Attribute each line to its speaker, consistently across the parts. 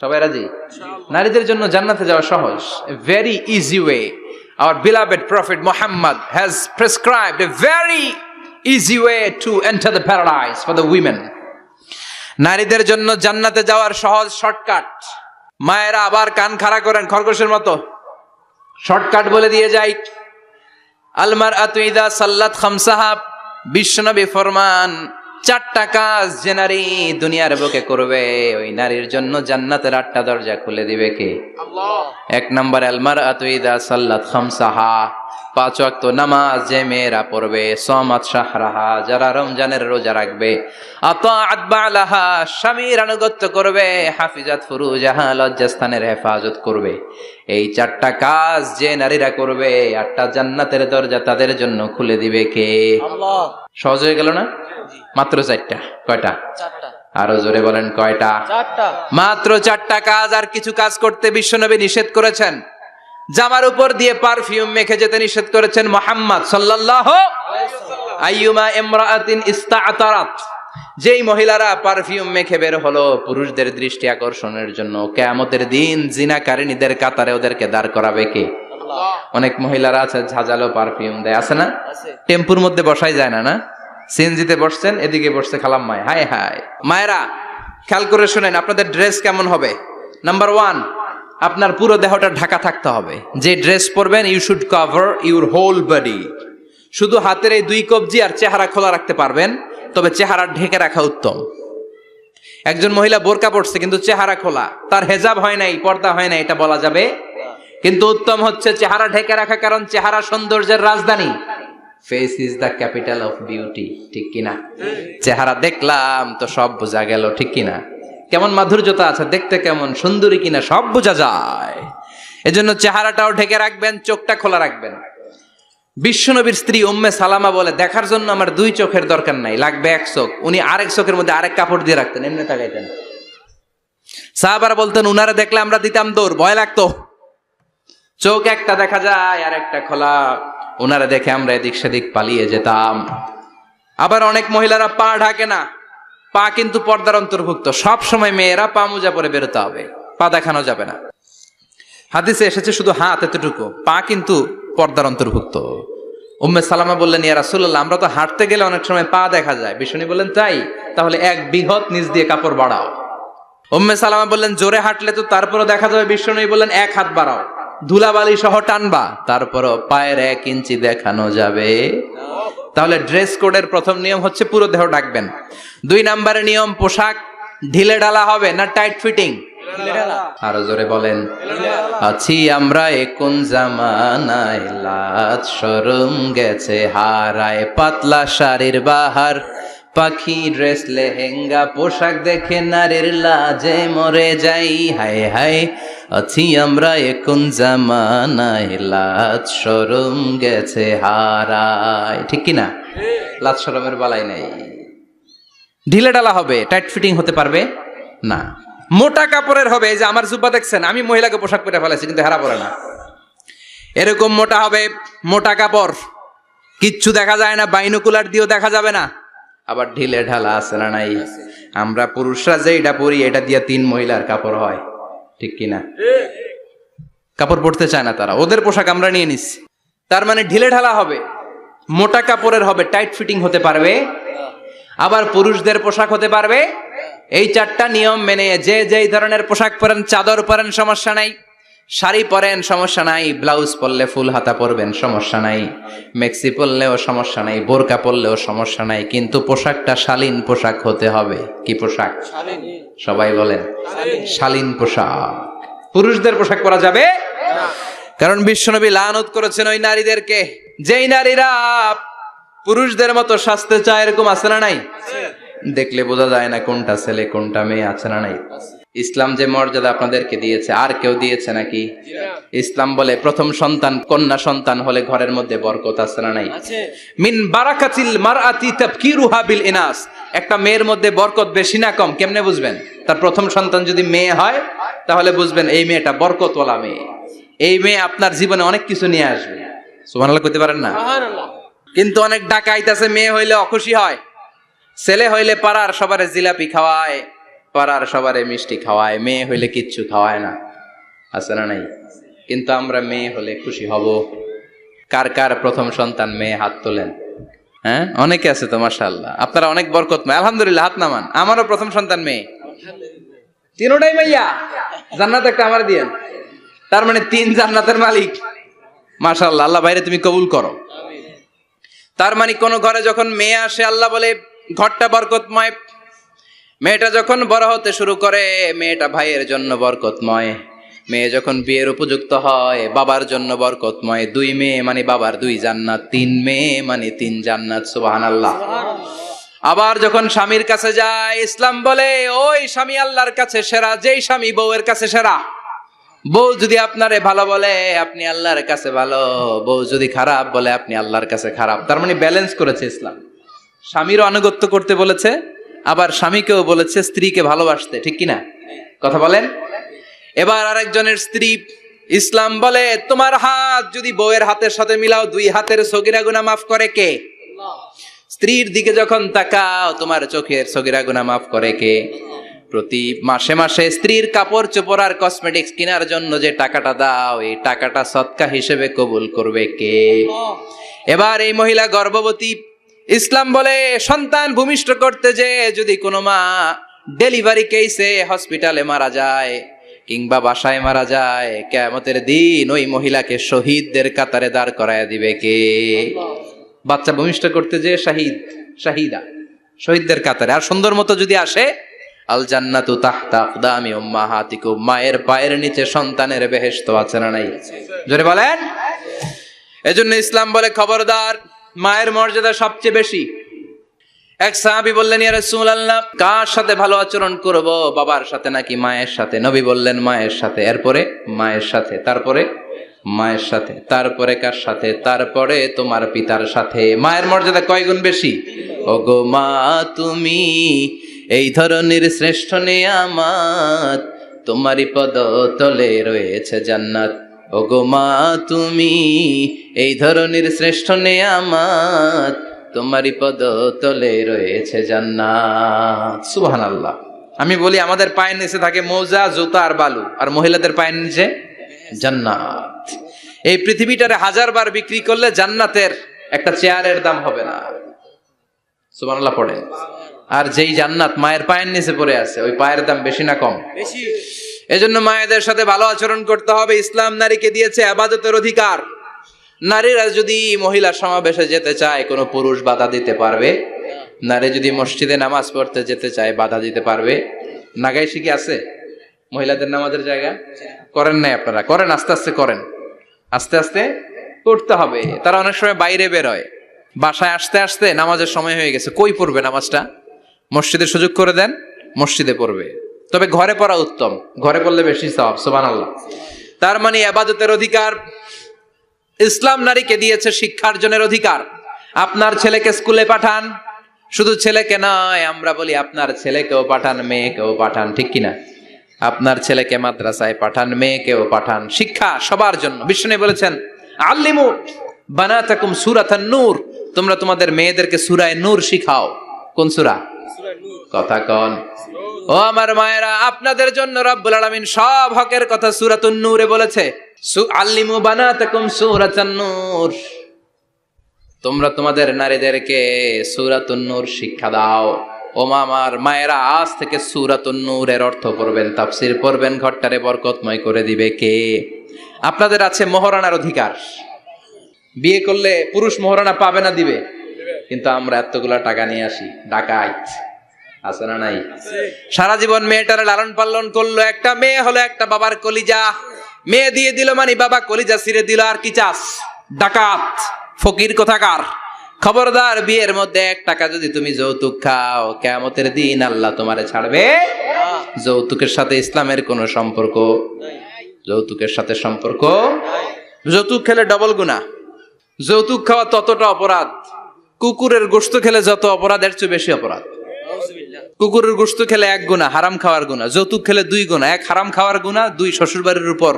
Speaker 1: সবাই রাজি? নারীদের জন্য জান্নাতে যাওয়া সহজ। Very easy way our beloved prophet Muhammad has prescribed a very easy way to enter the paradise for the women. নারীদের জন্য জান্নাতে যাওয়ার সহজ শর্টকাট মায়েরা আবার কান খাড়া করেন খরগোশের মতো। শর্টকাট বলে দিয়ে যাই। আলমার আতুইদা সাল্লাত খামসাহাব বিশ্বনবী ফরমান চারটা কাজ যে নারী দুনিয়ার বুকে করবে ওই নারীর জন্য জান্নাতের আটটা দরজা খুলে দিবে কে? এক নম্বর আলমার আতুইদা সাল্লাত খামসাহা। পাঁচ ওয়াক্ত নামাজ যে মেয়েরা পড়বে সমাত শাহরাহা যারা রমজানের রোজা রাখবে স্বামীর আনুগত্য করবে হাফিজাত ফুরুজাহা লজ্জাস্থানের হেফাজত করবে। এই চারটা কাজ যে নারীরা করবে আটটা জান্নাতের দরজা তাদের জন্য খুলে দিবে কে? সহজ হয়ে গেল না? মাত্র চারটা। কয়টা? আরও জোরে বলেন কয়টা? মাত্র চারটা কাজ আর কিছু কাজ করতে বিশ্বনবী নিষেধ করেছেন। জামার উপর দিয়ে পারফিউম মেখে যেতে নিষেধ করেছেন মোহাম্মদ সাল্লাল্লাহু আইয়ুমা ইমরাআতিন ইস্তাআতারাত। যেই মহিলারা পারফিউম মেখে বের হলো পুরুষদের দৃষ্টি আকর্ষণের জন্য কেয়ামতের দিন জিনাকারিনীদের কাতারে ওদেরকে দাঁড় করাবে কে? অনেক মহিলারা আছে ঝাঁঝালো পারফিউম দেয় আছে না? টেম্পুর মধ্যে বসাই যায় না না? সিএনজিতে বসছেন এদিকে বসছে খালাম মায়। হায় হায়। মায়েরা খেয়াল করে শুনেন আপনাদের ড্রেস কেমন হবে? নাম্বার ওয়ান আপনার পুরো দেহটা ঢাকা থাকতে হবে। যে ড্রেস পরবেন you should cover your whole body শুধু হাতের এই দুই কবজি আর চেহারা খোলা রাখতে পারবেন, তবে চেহারা ঢেকে রাখা উত্তম। একজন মহিলা বোরকা পড়ছে কিন্তু চেহারা খোলা। তার হেজাব হয় নাই, পর্দা হয় না এটা বলা যাবে। কিন্তু উত্তম হচ্ছে চেহারা ঢেকে রাখা, কারণ চেহারা সৌন্দর্যের রাজধানী। Face is the capital of beauty ঠিক কিনা? চেহারা দেখলাম তো সব বোঝা গেল, ঠিক কিনা? কেমন মাধুর্যতা আছে, দেখতে কেমন, সুন্দরী কিনা, সব বোঝা যায়। এজন্য চেহারাটাও ঢেকে রাখবেন, চোখটা খোলা রাখবেন। বিশ্বনবীর স্ত্রী উম্মে সালামা বলে, দেখার জন্য আমার দুই চোখের দরকার নাই, লাগবে এক চোখ। উনি আরেক চোখের মধ্যে আরেক কাপড় দিয়ে রাখতেন, এমনি তাকাইতেন। সাহাবারা বলতেন, উনারা দেখলে আমরা দিতাম দৌড়, ভয় লাগতো। চোখ একটা দেখা যায়, আর একটা খোলা। ওনারা দেখে আমরা এদিক সেদিক পালিয়ে যেতাম। আবার অনেক মহিলারা পা ঢাকে না পা কিন্তু পর্দার অন্তর্ভুক্ত। সব সময় মেয়েরা পা মোজা পরে বেরোতে হবে। পা দেখানো যাবে না। হাদিসে এসেছে শুধু হাত এতটুকু। পা কিন্তু পর্দার অন্তর্ভুক্ত। উম্মে সালামা বললেন, ইয়া রাসূলুল্লাহ, আমরা তো হাঁটতে গেলে অনেক সময় পা দেখা যায়। বিষ্ণু বললেন, তাই? তাহলে এক বৃহৎ নিচ দিয়ে কাপড় বাড়াও। উম্মে সালামা বললেন, জোরে হাঁটলে তো তারপরও দেখা যাবে। বিষ্ণু বললেন, এক হাত বাড়াও। ধুলাবালি সহ টানবা, তারপরও পায়ের এক ইঞ্চি দেখানো যাবে। তাহলে ড্রেস কোডের প্রথম নিয়ম হচ্ছে পুরো দেহ ডাকবেন দুই নম্বরের নিয়ম পোশাক ঢিলে ডালা হবে না টাইট ফিটিং আরও জোরে বলেন। আছি আমরা একুন জামানায় লাজ শরম গেছে হারায় পাতলা শাড়ির বাহার। পাখি ড্রেস, লেহেঙ্গা, পোশাক দেখে নারীর লাজে মরে যাই। হায় হায়, আছি আমরা এখন জামানায়, লাজ শরম গেছে হারায়। ঠিক কি না? লাজ শরমের বালাই নেই। ঢিলে ডালা হবে টাইট ফিটিং হতে পারবে? না। মোটা কাপড়ের হবে যে আমার জুব্বা দেখছেন, আমি মহিলাকে পোশাক পরে ফেলেছি কিন্তু হেরা পড়ে না। এরকম মোটা হবে, মোটা কাপড়। কিচ্ছু দেখা যায় না, বাইনোকুলার দিয়েও দেখা যাবে না। আবার ঢিলে ঢালা আছে না নাই? আমরা পুরুষরা যে এটা পরি, এটা দিয়ে তিন মহিলার কাপড় হয়। ঠিক কিনা? কাপড় পরতে চায় না তারা। ওদের পোশাক আমরা নিয়ে নিচ্ছি। তার মানে ঢিলে ঢালা হবে, মোটা কাপড়ের হবে, টাইট ফিটিং হতে পারবে। আবার পুরুষদের পোশাক হতে পারবে। এই চারটা নিয়ম মেনে যে যেই ধরনের পোশাক পরেন, চাদর পরেন, সমস্যা নাই। শাড়ি পরেন সমস্যা নাই। ব্লাউজ পরলে ফুল হাতা পরবেন সমস্যা নাই। মেক্সি পরলেও সমস্যা নাই বোরকা পরলেও সমস্যা নাই কিন্তু পোশাকটা শালীন পোশাক হতে হবে। কি পোশাক? সবাই বলেন শালীন। পোশাক। পুরুষদের পোশাক পরা যাবে? কারণ বিশ্বনবী লানত করেছেন ওই নারীদেরকে। যেই নারীরা পুরুষদের মতো সাজতে চায় এরকম আছে না নাই? দেখলে বোঝা যায় না কোনটা ছেলে কোনটা মেয়ে আছে না নাই? ইসলাম যে মর্যাদা আপনাদেরকে দিয়েছে আর কেউ দিয়েছে নাকি? ইসলাম বলে প্রথম সন্তান কন্যা সন্তান হলে ঘরের মধ্যে বরকত আছে না নাই? মিন বারাকাতিল মারআতি তাবকিরুহা বিল ইনাস। একটা মেয়ের মধ্যে বরকত বেশি না কম কেমনে বুঝবেন? তার প্রথম সন্তান যদি মেয়ে হয় তাহলে বুঝবেন এই মেয়েটা বরকতওয়ালা মেয়ে। এই মেয়ে আপনার জীবনে অনেক কিছু নিয়ে আসবে। সুবহানাল্লাহ কইতে পারেন না?
Speaker 2: সুবহানাল্লাহ।
Speaker 1: কিন্তু অনেক ডাকাইতাছে মেয়ে হইলে অখুশি হয়। ছেলে হইলে পাড়ার সবারে জিলাপি খাওয়ায়। পাড়ার সবারে মিষ্টি খাওয়ায়, মেয়ে হইলে কিচ্ছু খাওয়ায় না। আছে না নাই? কিন্তু আমরা মেয়ে হলে খুশি হব। কার কার প্রথম সন্তান মেয়ে হাত তোলেন? হ্যাঁ? অনেকে আছে তো, মাশাআল্লাহ। আপনারা অনেক বরকত বরকতময়। আলহামদুলিল্লাহ, হাত নামান। আমারও প্রথম সন্তান মেয়ে। তিনোটাই মাইয়া? জান্নাত একটা আমার দিয়েন। তার মানে তিন জান্নাতের মালিক। মাশাআল্লাহ, আল্লাহ বাইরে তুমি কবুল করো। তার মানে কোন ঘরে যখন মেয়ে আসে, আল্লাহ বলে, ঘরটা বরকতময় মেয়েটা যখন বড় হতে শুরু করে মেয়েটা ভাইয়ের জন্য বরকতময়। মেয়ে যখন বিয়ের উপযুক্ত হয় বাবার জন্য বরকতময়। দুই মেয়ে মানে বাবার দুই জান্নাত তিন মেয়ে মানে তিন জান্নাত সুবহানাল্লাহ। আবার যখন স্বামীর কাছে যায় ইসলাম বলে ওই স্বামী আল্লাহর কাছে সেরা যেই স্বামী বউয়ের কাছে সেরা। বউ যদি আপনারে ভালো বলে আপনি আল্লাহর কাছে ভালো। বউ যদি খারাপ বলে আপনি আল্লাহর কাছে খারাপ। তার মানে ব্যালেন্স করেছে ইসলাম। স্বামীরও আনুগত্য করতে বলেছে আবার স্বামীকেও বলেছে স্ত্রীকে ভালোবাসতে, ঠিক কিনা? কথা বলেন? এবার আরেকজনের স্ত্রী ইসলাম বলে, তোমার হাত যদি বউয়ের হাতের সাথে মিলাও, দুই হাতের সগিরা গুনা মাফ করে কে? স্ত্রীর দিকে যখন তাকাও, তোমার চোখের সগিরা গুনা মাফ করে কে? প্রতি মাসে মাসে স্ত্রীর কাপড় চোপড় আর কসমেটিক্স কেনার জন্য যে টাকাটা দাও, এই টাকাটা সৎকা হিসেবে কবুল করবে কে? এবার এই মহিলা গর্ভবতী ইসলাম বলে সন্তান ভূমিষ্ঠ করতে যে যদি কোনো মা ডেলিভারি কেসে হসপিটালে মারা যায় কিংবা বাসায় মারা যায় কেমতের দিন ওই মহিলাকে শহীদদের কাতারে দাঁড় করায় দিবে কে? বাচ্চা ভূমিষ্ঠ করতে যে শাহিদ, শাহিদা, শহীদদের কাতারে। আর সুন্দর মতো যদি আসে, আল জান্নাতু তাহতা আকদামি উম্মাহাতিকুম। মায়ের পায়ের নিচে সন্তানের বেহেস্ত আছে না নাই? জোরে বলেন? এজন্য ইসলাম বলে খবরদার মায়ের মর্যাদা সবচেয়ে বেশি। এক সাহাবি বললেন, ইয়া রাসূলুল্লাহ, কার সাথে ভালো আচরণ করব? বাবার সাথে নাকি মায়ের সাথে? নবী বললেন, মায়ের সাথে। এরপরে, মায়ের সাথে। তারপরে, মায়ের সাথে। তারপরে, কার সাথে? তারপরে, তোমার পিতার সাথে। মায়ের মর্যাদা কয় গুণ বেশি? ওগো মা, তুমি এই ধরনের শ্রেষ্ঠ নিয়ামত। তোমারই পদ তলে রয়েছে জান্নাত। ওগো মা তুমি এই ধরনের শ্রেষ্ঠ নিয়ামত তোমারই পদ তলে রয়েছে জান্নাত। সুবহানাল্লাহ। আমি বলি আমাদের পায়ের নিচে থাকে মৌজা জুতা আর বালু আর মহিলাদের পায়ের নিচে জান্নাত। এই পৃথিবীটারে হাজার বার বিক্রি করলে জান্নাতের একটা চেয়ারের দাম হবে না। সুবহানাল্লাহ পড়ে আর যেই জান্নাত মায়ের পায়ের নিচে পড়ে আছে ওই পায়ের দাম বেশি না কম?
Speaker 2: বেশি।
Speaker 1: এজন্য মায়েদের সাথে ভালো আচরণ করতে হবে। ইসলাম নারীকে দিয়েছে আবাদতের অধিকার। নারীরা যদি মহিলা সমাবেশে যেতে চায়, কোনো পুরুষ বাধা দিতে পারবে। নারী যদি মসজিদে নামাজ পড়তে যেতে চায়, বাধা দিতে পারবে। নাগাই শিখে আছে? মহিলাদের নামাজের জায়গা? করেন নাই আপনারা? করেন, আস্তে আস্তে করেন। আস্তে আস্তে করতে হবে। তারা অনেক সময় বাইরে বেরোয়। বাসায় আসতে আসতে নামাজের সময় হয়ে গেছে। কই পড়বে নামাজটা? মসজিদে সুযোগ করে দেন, মসজিদে পড়বে। তবে ঘরে পড়া উত্তম। ঘরে পড়লে বেশি সব সোবান আল্লাহ তার মানে আবাদতের অধিকার, ইসলাম নারীকে দিয়েছে শিক্ষার্জনের অধিকার। আপনার ছেলেকে স্কুলে পাঠান, শুধু ছেলেকে নয়, আমরা বলি আপনার ছেলেকেও পাঠান, মেয়েকেও পাঠান, ঠিক কিনা? আপনার ছেলেকে মাদ্রাসায় পাঠান, মেয়েকেও পাঠান। শিক্ষা সবার জন্য। বিষ্ণু বলেছেন, আল্লিমু বানাতাকুম সুরাতান নূর। তোমরা তোমাদের মেয়েদেরকে সুরায় নূর শিখাও। কোন সুরা? কথা কন। ও আমার মায়েরা, আপনাদের জন্য রব্বুল আলামিন সব হকের কথা সূরাতুন নূরে বলেছে। আল্লিমু বানাতাকুম সূরাতান নূর। তোমরা তোমাদের নারীদেরকে সূরাতুন নূর শিক্ষা দাও। ও আমার মায়েরা, আজ থেকে সূরাতুন নূরের অর্থ পড়বেন, তাফসীর পড়বেন, ঘরটারে বরকতময় করে দিবে কে? আপনাদের আছে মোহরানার অধিকার। বিয়ে করলে পুরুষ মোহরানা পাবে না দিবে। কিন্তু আমরা এতগুলা টাকা নিয়ে আসি, ডাকাইত। আছে না নাই? সারা জীবন মেয়েটার লালন পালন করল একটা মেয়ে হলো একটা বাবার কলিজা। মেয়ে দিয়ে দিল মানে বাবা কলিজা ছিঁড়ে দিল আর কি চাস? ডাকাত ফকির কোথাকার? খবরদার বিয়ের মধ্যে এক টাকা যদি তুমি যৌতুক খাও কেমতের দিন আল্লাহ তোমারে ছাড়বে। যৌতুকের সাথে ইসলামের কোনো সম্পর্ক? যৌতুকের সাথে সম্পর্ক? যৌতুক খেলে ডবল গুণা যৌতুক খাওয়া ততটা অপরাধ। কুকুরের গোস্ত খেলে যত অপরাধ এর চেয়ে বেশি অপরাধ। কুকুরের গোস্ত খেলে এক গুণা হারাম খাওয়ার গুণা যৌতুক খেলে দুই গুণা এক হারাম খাওয়ার গুণা দুই শ্বশুরবাড়ির উপর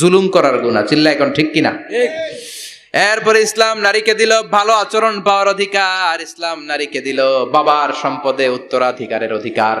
Speaker 1: জুলুম করার গুণা। চিল্লা এখন ঠিক কিনা? এরপরে ইসলাম নারীকে দিল ভালো আচরণ পাওয়ার অধিকার। ইসলাম নারীকে দিল বাবার সম্পদে উত্তরাধিকারের অধিকার।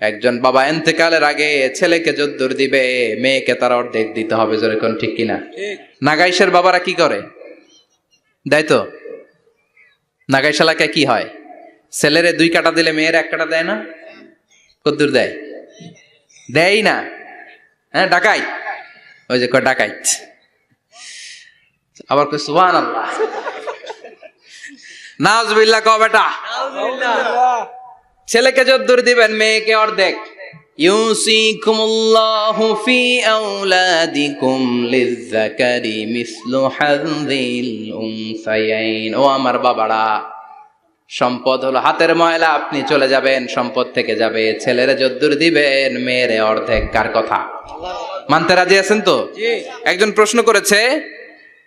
Speaker 1: একজন বাবা এন্তেকালের আগে ছেলেকে যদ্দুর দিবে মেয়েকে তার অর্ধেক দিতে হবে যেরকম ঠিক কিনা? নাগাইশের বাবারা কি করে? দেয় তো? নাগাইশ এলাকায় কি হয়? ছেলেরে দুই কাটা দিলে মেয়ের এক কাটা দেয় না? কদ্দুর দেয়। দেয় না। হ্যাঁ ডাকাই। ওই যে কয় ডাকাইত আবার কই সুবহান আল্লাহ নাউজুবিল্লাহ কও বেটা? ছেলেকে যদ্দুর দিবেন, মেয়েকে অর্ধেক। ইউসিকুমুল্লাহু ফি আওলাদিকুম লিযযাকারি মিসলু হাযিল উনসায়াইন। ও আমার বাবারা। সম্পদ হলো হাতের ময়লা আপনি চলে যাবেন সম্পদ থেকে যাবে। ছেলেরা যদ্দুর দিবেন মেয়েরে অর্ধেক কার কথা? মানতে রাজি আছেন তো? একজন প্রশ্ন করেছে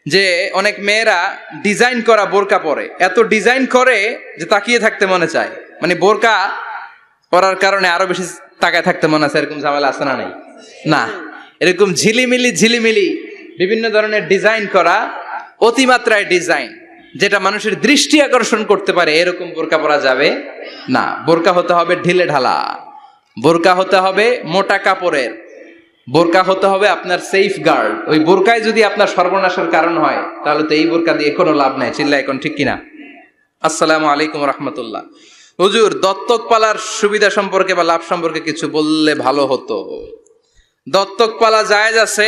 Speaker 1: যে অনেক মেয়েরা ডিজাইন করা বোরকা পরে। এত ডিজাইন করে যে তাকিয়ে থাকতে মনে চায়। মানে বোরকা পরার কারণে আরও বেশি তাকায় থাকতে মনে আছে এরকম ঝামেলা আছে না নাই? না। এরকম ঝিলিমিলি ঝিলিমিলি বিভিন্ন ধরনের ডিজাইন করা অতিমাত্রায় ডিজাইন। যেটা মানুষের দৃষ্টি আকর্ষণ করতে পারে, এরকম বোরকা পরা যাবে না। বোরকা হতে হবে ঢিলে ঢালা। বোরকা হতে হবে মোটা কাপড়ের। বোরকা হতে হবে আপনার সেফ গার্ড ওই বোরকায় যদি আপনার সর্বনাশের কারণ হয়, তাহলে তো এই বোরকা দিয়ে কোনো লাভ নাই। চিল্লা এখন ঠিক কিনা? আসসালামু আলাইকুম রহমতুল্লাহ। হুজুর, দত্তক পালার সুবিধা সম্পর্কে বা লাভ সম্পর্কে কিছু বললে ভালো হতো। দত্তক পালা জায়েজ আছে,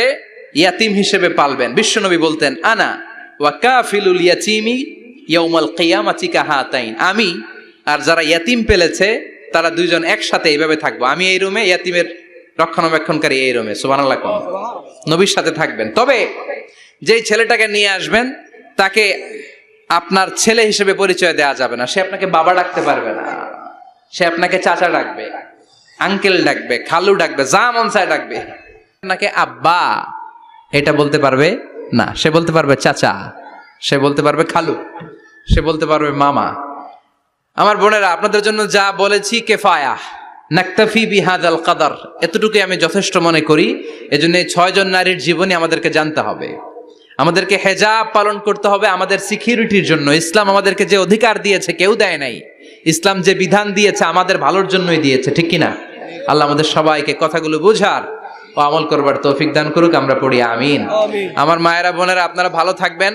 Speaker 1: ইয়াতিম হিসেবে পালবেন। বিশ্বনবী বলতেন, আনা ওয়া কাফিলুল ইয়াতিমি ইয়াউমাল কিয়ামাতি কাহাতাইন আমি আর যারা ইয়াতিম পেলেছে, তারা দুইজন একসাথে এইভাবে থাকব। আমি এই রুমে ইয়াতিমের রক্ষণাবেক্ষণকারী এই রুমে, সুবহানাল্লাহ কোন নবীর সাথে থাকবেন। তবে যেই ছেলেটাকে নিয়ে আসবেন, তাকে আপনার ছেলে হিসেবে পরিচয় দেওয়া যাবে না। সে আপনাকে বাবা ডাকতে পারবে না। সে আপনাকে চাচা ডাকবে আঙ্কেল ডাকবে, খালু ডাকবে, যা মন চায় ডাকবে। আপনাকে আব্বা, এটা বলতে পারবে না, সে বলতে পারবে চাচা, সে বলতে পারবে খালু, সে বলতে পারবে মামা। আমার বোনেরা, আপনাদের জন্য যা বলেছি কেফায়া। নাক্তাফি বিহাদাল কাদার। এতটুকুই আমি যথেষ্ট মনে করি, এজন্য এই ছয়জন নারীর জীবনী আমাদেরকে জানতে হবে। আমাদেরকে হেজাব পালন করতে হবে আমাদের সিকিউরিটির জন্য। ইসলাম আমাদেরকে যে অধিকার দিয়েছে কেউ দেয় নাই। ইসলাম যে বিধান দিয়েছে আমাদের ভালোর জন্যই দিয়েছে, ঠিক কিনা? আল্লাহ আমাদের সবাইকে কথাগুলো বোঝার ও আমল করবার তৌফিক দান করুক আমরা পড়ি আমিন। আমার মায়েরা বোনেরা আপনারা ভালো থাকবেন।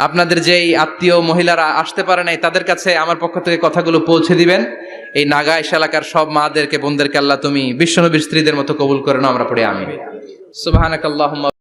Speaker 1: আপনাদের যেই আত্মীয় মহিলারা আসতে পারে নাই তাদের কাছে আমার পক্ষ থেকে কথাগুলো পৌঁছে দিবেন। এই নাগাইশ এলাকার সব মাদেরকে বোনদেরকে আল্লাহ তুমি বিশ্বনবী স্ত্রীদের মতো কবুল করে নাও আমরা পড়ি আমিন। সুবহানাকাল্লাহুম্মা